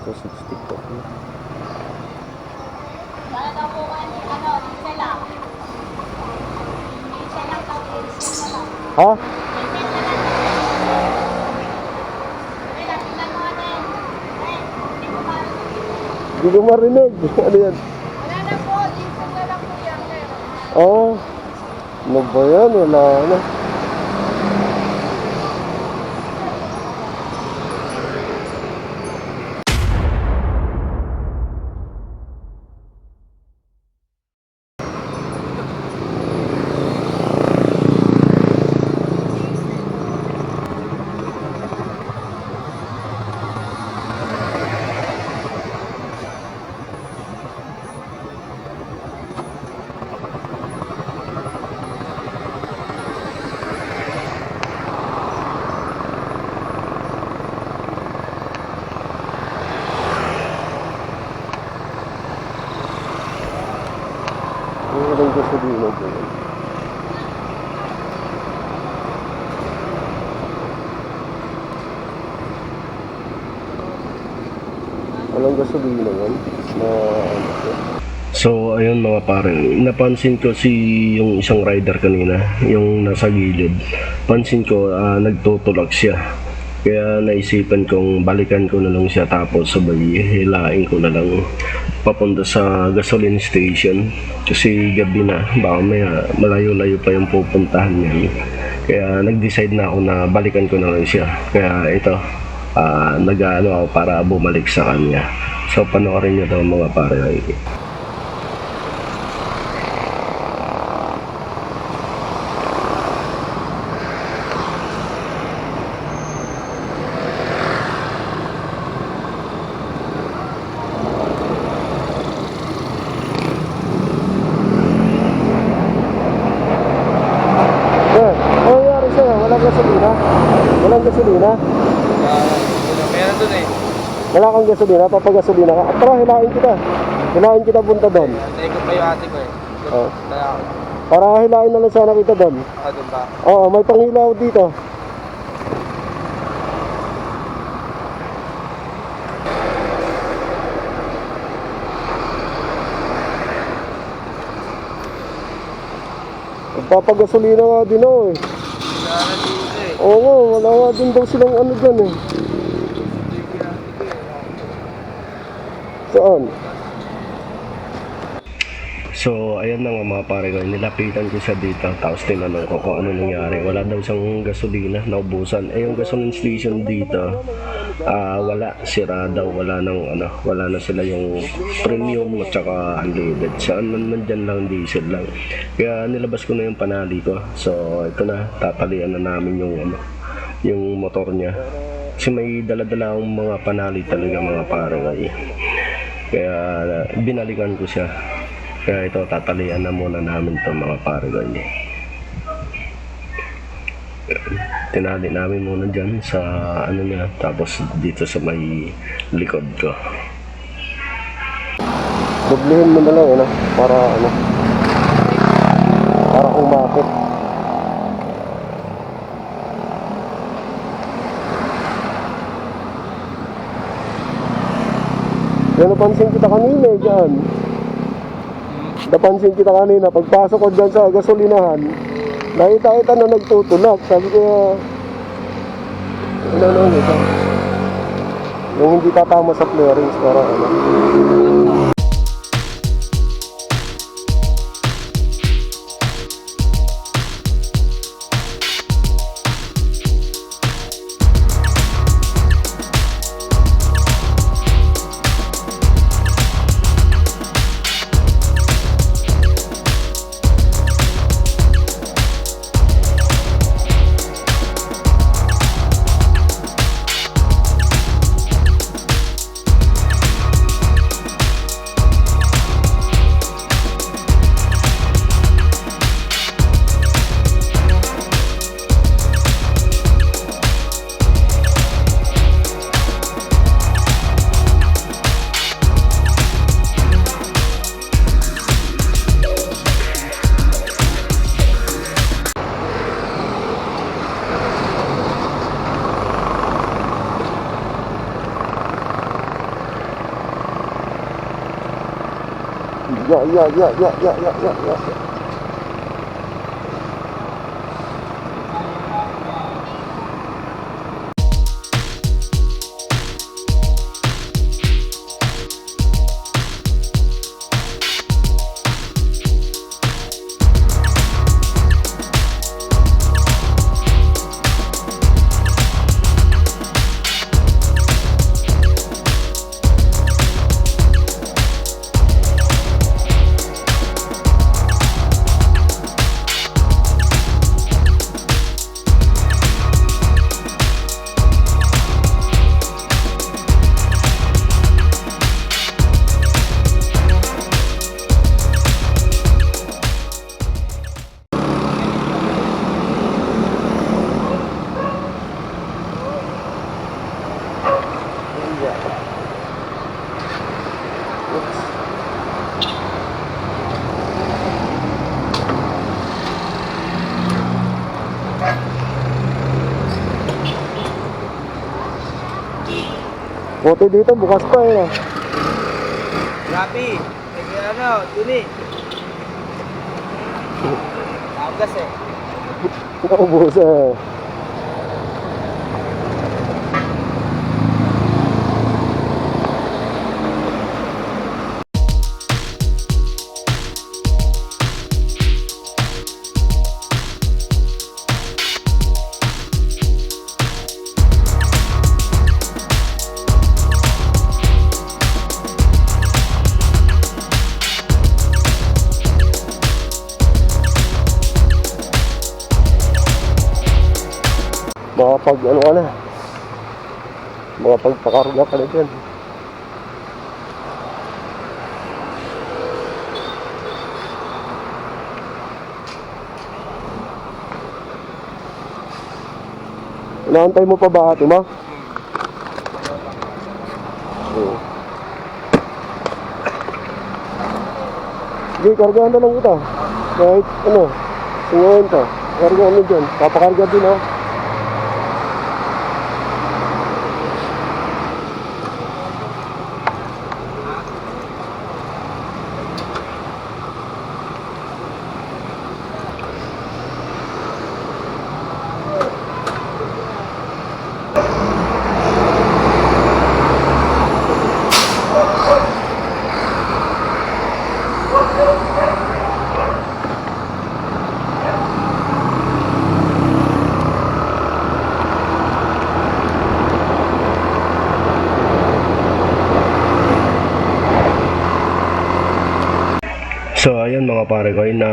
260 po. Ha? Hindi ko marinig. Ano yan? Wala na po. Isang na lang po yan. Oo. Ano ba yan? Wala na. Ang rin ko sabihin mo dyan. Walang gasolina yan. Na. So, ayun mga pare, napansin ko si yung isang rider kanina, yung nasa gilid. Pansin ko, ah, nagtutulak siya. Kaya naisipan kong balikan ko na lang siya tapos sabay hilain ko na lang papunta sa gasoline station. Kasi gabi na, baka may malayo-layo pa yung pupuntahan niyan. Kaya nag-decide na ako na balikan ko na lang siya. Kaya ito, ah nag-ano ako para bumalik sa kanya. So panoorin niyo daw mga pare. Sir, ano nangyari Walang gasolina? Walang gasolina? Meron dun eh. Wala kang gasolina? Papagasolina ka? Tara, hilain kita. Hilain kita punta doon. Antay ko pa yung ate ko eh. Oh. Para hilain na lang sana kita doon. Ako dun ba? Oo, may pangilaw dito. Magpapagasolina nga din ako eh. Oo wala din daw silang ano dyan eh. Saan? So, ayan na nga mga pare ko. Nilapitan ko siya dito. Tapos tinanong ko kung ano nangyari. Wala daw siyang gasolina. Naubusan. Eh, yung gasoline station dito, ah wala. Sira daw. Wala nang, ano, wala na sila yung premium at saka unleaded. Saan man man dyan lang, diesel lang. Kaya nilabas ko na yung panali ko. So, ito na. Tatalian na namin yung, ano, yung motor niya. Kasi may dala-dala akong mga panali talaga mga eh. Kaya binalikan ko siya. Kaya ito, tatalian na muna namin to mga paragon. Tinali namin muna dyan sa ano niya, tapos dito sa may likod ko. Dublihin mo na lang, ano, para ano, para umakit. Yan napansin kita kanina eh, dyan. Napansin kita kanina, pagpasok ko dyan sa gasolinahan, nakita kita na nagtutulak. Sabi ko, ano ano ito? Yung hindi tatama sa clearance para ano. 要，要，要，要，要，要，要，要。Buti dito, bukas pa eh. Grabe. Eh, ano, dun eh. Tagas eh. Makapag ano ka na. Makapagpakarga ka na dyan. Inaantay mo pa ba ate mo? Oo. Sige, kargahan na lang kita. Kahit ano, 50. Kargahan mo dyan. Papakarga din ha. So ayun mga pare ko na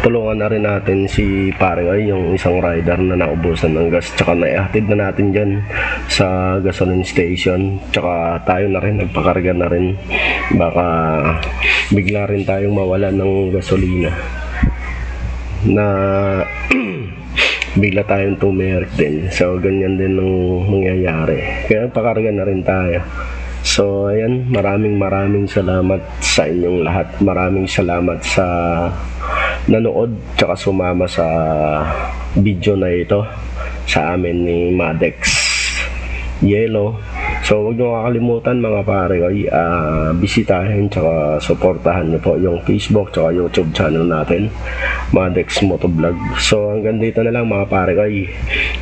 tulungan na rin natin si pare ko yung isang rider na naubusan ng gas. Tsaka naihatid na natin dyan sa gasoline station. Tsaka tayo na rin nagpakarga na rin. Baka bigla rin tayong mawala ng gasolina. Na bigla tayong tumerik din. So ganyan din ang mangyayari kaya pakarga na rin tayo So, ayan, maraming maraming salamat sa inyong lahat. Maraming salamat sa nanood tsaka sumama sa video na ito sa amin ni Madex Yellow. So, huwag niyo kakalimutan mga pare ko, ah, bisitahin tsaka suportahan niyo po yung Facebook tsaka YouTube channel natin, Madex Motovlog. So, hanggang dito na lang mga pare ko,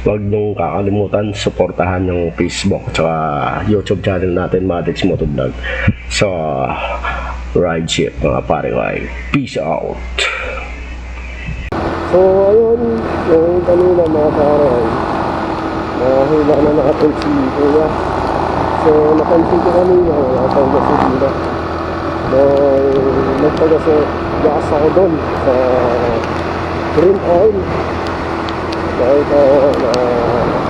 huwag niyo kakalimutan suportahan yung Facebook tsaka YouTube channel natin, Madex Motovlog. So, ride ship mga pare ko, peace out. So, ayun, yung kanina mga pare, nahila na natin si Kuya. So, napansin ko kanina, wala tayong gasolina. Dahil nagpagas gas ako doon sa green oil. Dahil ko na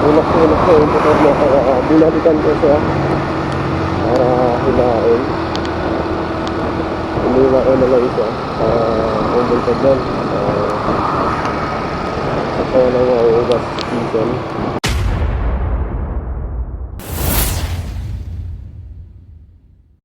unak-unak ko yung motor mo kaya binalikan ko siya para hilain. Umila ko na lang siya para umbil ko doon. Uh, ako lang ang gas season.